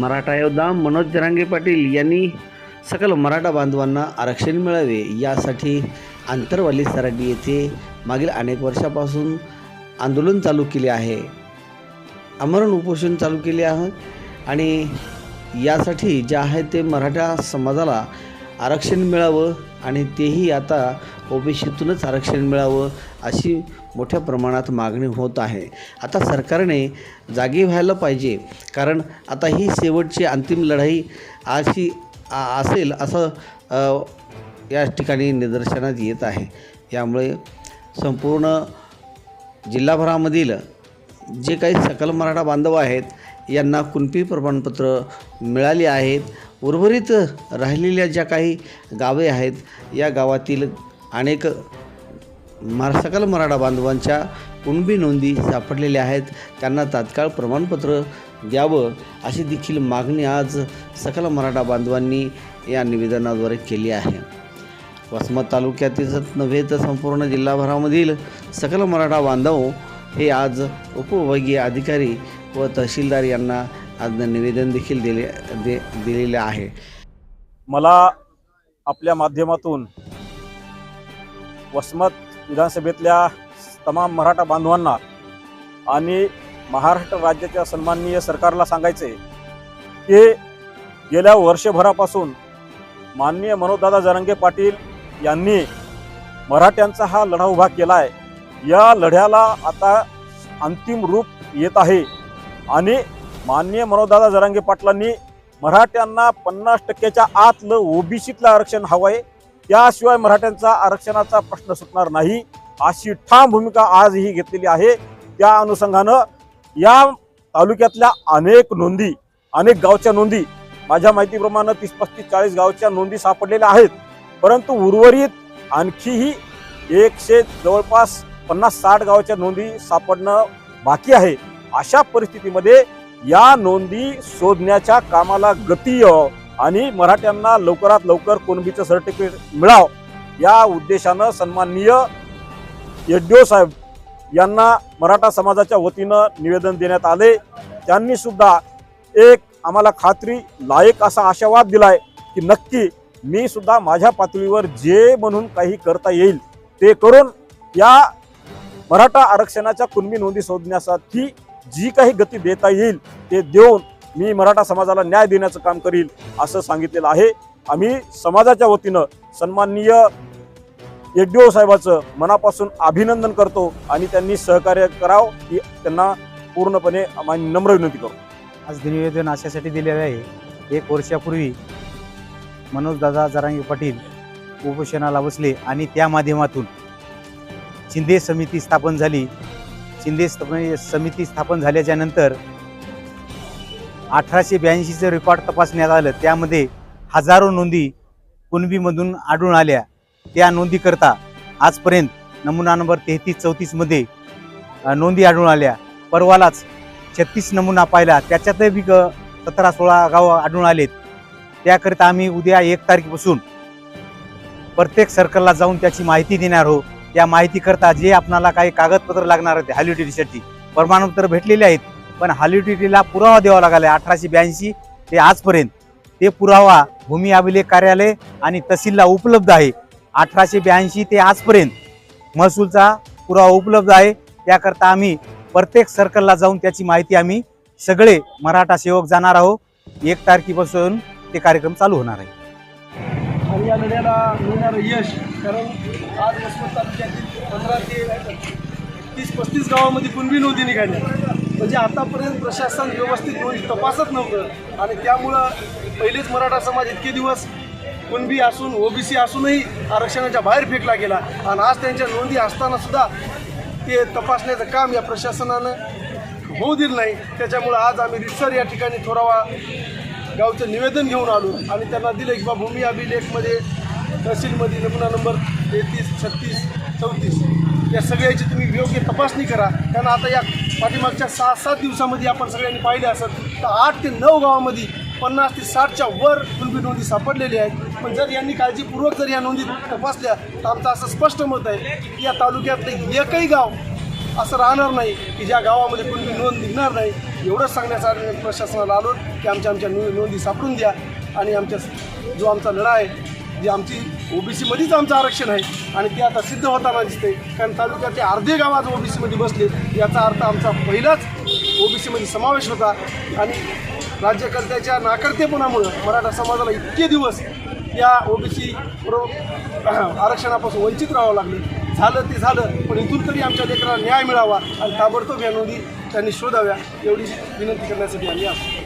मराठा योद्धा मनोज जरांगे पाटील यांनी सकल मराठा बांधवांना आरक्षण मिळावे यासाठी आंतरवाली सराटी येथे मागील अनेक वर्षापासून आंदोलन चालू केले आहे. आमरण उपोषण चालू केले आहे आणि यासाठी जे आहे ते मराठा समाजाला आरक्षण मिळावं आणि तेही आता ओबीसीतूनच आरक्षण मिळावं अशी मोठ्या प्रमाणात मागणी होत आहे. आता सरकारने जागी व्हायला पाहिजे कारण आता ही शेवटची अंतिम लढाई अशी आ- असेल असं या ठिकाणी निदर्शनात येत आहे. यामुळे संपूर्ण जिल्हाभरामधील जे काही सकल मराठा बांधव आहेत यांना कुणपी प्रमाणपत्र मिळाली आहेत. उर्वरित राहिलेल्या ज्या काही गावे आहेत या गावातील अनेक मरा सकल मराठा बांधवांच्या कुणबी नोंदी सापडलेल्या आहेत. त्यांना तात्काळ प्रमाणपत्र द्यावं अशी देखील मागणी आज सकल मराठा बांधवांनी या निवेदनाद्वारे केली आहे. वसमत तालुक्यातीलच नव्हे तर संपूर्ण जिल्हाभरामधील सकल मराठा बांधव हे आज उपविभागीय अधिकारी व तहसीलदार यांना आज निवेदन देखील दिले दे दिलेले आहे. मला आपल्या माध्यमातून वसमत विधानसभेतल्या तमाम मराठा बांधवांना आणि महाराष्ट्र राज्याच्या सन्माननीय सरकारला सांगायचे की गेल्या वर्षभरापासून माननीय मनोजदादा जरंगे पाटील यांनी मराठ्यांचा हा लढा उभा केला आहे या लढ्याला आता अंतिम रूप येत आहे. आणि माननीय मनोजदादा जरांगे पाटलांनी मराठ्यांना पन्नास टक्क्याच्या आतलं ओबीसीतलं आरक्षण हवं आहे. त्याशिवाय मराठ्यांचा आरक्षणाचा प्रश्न सुटणार नाही. अशी ठाम भूमिका आजही घेतलेली आहे. त्या अनुषंगानं या तालुक्यातल्या अनेक नोंदी अनेक गावच्या नोंदी माझ्या माहितीप्रमाणे तीस पस्तीस चाळीस गावच्या नोंदी सापडलेल्या आहेत. परंतु उर्वरित आणखीही एकशे जवळपास पन्नास साठ गावच्या नोंदी सापडणं बाकी आहे. अशा परिस्थितीमध्ये या नोंदी शोधण्याच्या कामाला गती यावं आणि मराठ्यांना लवकरात लवकर कुणबीचं सर्टिफिकेट मिळावं या उद्देशानं सन्माननीय येड्यो साहेब यांना मराठा समाजाच्या वतीनं निवेदन देण्यात आले. त्यांनी सुद्धा एक आम्हाला खात्री लायक असा आशावाद दिलाय की नक्की मी सुद्धा माझ्या पातळीवर जे म्हणून काही करता येईल ते करून या मराठा आरक्षणाच्या कुणबी नोंदी शोधण्यासाठी जी काही गती देता येईल ते देऊन मी मराठा समाजाला न्याय देण्याचं काम करील असं सांगितलेलं आहे. आम्ही समाजाच्या वतीनं सन्माननीय येड्डिओ साहेबाचं मनापासून अभिनंदन करतो आणि त्यांनी सहकार्य करावं ही त्यांना पूर्णपणे आम्ही नम्र विनंती करतो. आज निवेदन अशासाठी दिलेलं आहे. एक वर्षापूर्वी मनोजदादा जरांगे पाटील उपोषणाला बसले आणि त्या माध्यमातून शिंदे समिती स्थापन झाली. शिंदे म्हणजे समिती स्थापन झाल्याच्यानंतर अठराशे ब्याऐंशीचं रेकॉर्ड तपासण्यात आलं. त्यामध्ये हजारो नोंदी कुणबीमधून आढळून आल्या. त्या नोंदीकरता आजपर्यंत नमुना नंबर तेहतीस चौतीसमध्ये नोंदी आढळून आल्या. परवालाच छत्तीस नमुना पाहिला. त्याच्यातही बी सतरा सोळा गाव आढळून आलेत. त्याकरिता आम्ही उद्या एक तारखेपासून प्रत्येक सर्कलला जाऊन त्याची माहिती देणार आहोत. या माहितीकरता जे आपणाला काही कागदपत्र लागणार आहेत हॅलिडिटीसाठी प्रमाणपत्र भेटलेले आहेत. पण हॅलिडिटीला पुरावा द्यावा लागला आहे अठराशे ब्याऐंशी ते आजपर्यंत. ते पुरावा भूमी अभिलेख कार्यालय आणि तहसीलला उपलब्ध आहे. अठराशे ब्याऐंशी ते आजपर्यंत महसूलचा पुरावा उपलब्ध आहे. त्याकरता आम्ही प्रत्येक सर्कलला जाऊन त्याची माहिती आम्ही सगळे मराठा सेवक जाणार आहोत. एक तारखेपासून ते कार्यक्रम चालू होणार आहे. आणि या लढ्याला मिळणारं यश. कारण आज वसमत तालुक्यातील पंधरा ते तीस पस्तीस गावामध्ये कुणबी नोंदी निघाल्या म्हणजे आतापर्यंत प्रशासन व्यवस्थित नोंदी तपासत नव्हतं. आणि त्यामुळं पहिलेच मराठा समाज इतके दिवस कुणबी असून ओबीसी असूनही आरक्षणाच्या बाहेर फेकला गेला. आणि आज त्यांच्या नोंदी असताना सुद्धा ते तपासण्याचं काम या प्रशासनानं होऊ दिलं नाही. त्याच्यामुळं आज आम्ही रितसर या ठिकाणी थोरावा गावचं निवेदन घेऊन आलो आणि त्यांना दिलं की बा भूमी अभिलेखमध्ये तहसीलमध्ये नमुना नंबर तेहतीस छत्तीस चौतीस. या सगळ्याची तुम्ही योग्य तपासणी करा. कारण आता या पाठीमागच्या सहा सात दिवसामध्ये आपण सगळ्यांनी पाहिले असत तर आठ ते नऊ गावामध्ये पन्नास ते साठच्या वर कुणबी नोंदी सापडलेल्या आहेत. पण जर यांनी काळजीपूर्वक जर या नोंदी तपासल्या तर आमचं असं स्पष्ट मत आहे की या तालुक्यातलं एकही गाव असं राहणार नाही की ज्या गावामध्ये कोणती नोंद निघणार नाही. एवढंच सांगण्यासाठी प्रशासनाला आलो की आमच्या आमच्या नो नोंदी सापडून द्या. आणि आमच्या जो आमचा लढा आहे जी आमची ओबीसीमध्येच आमचं आरक्षण आहे आणि ते आता सिद्ध होताना दिसते कारण तालुक्याचे अर्धे गाव आज ओबीसीमध्ये बसले. याचा अर्थ आमचा पहिलाच ओबीसीमध्ये समावेश होता. आणि राज्यकर्त्याच्या नाकर्तेपणामुळं मराठा समाजाला इतके दिवस या ओबीसी प्रो आरक्षणापासून वंचित राहावं लागले. झालं ते झालं पण इथून तरी आमच्या लेकराला न्याय मिळावा आणि ताबडतोब या नोंदी त्यांनी शोधाव्या एवढी विनंती करण्यासाठी आम्ही आहोत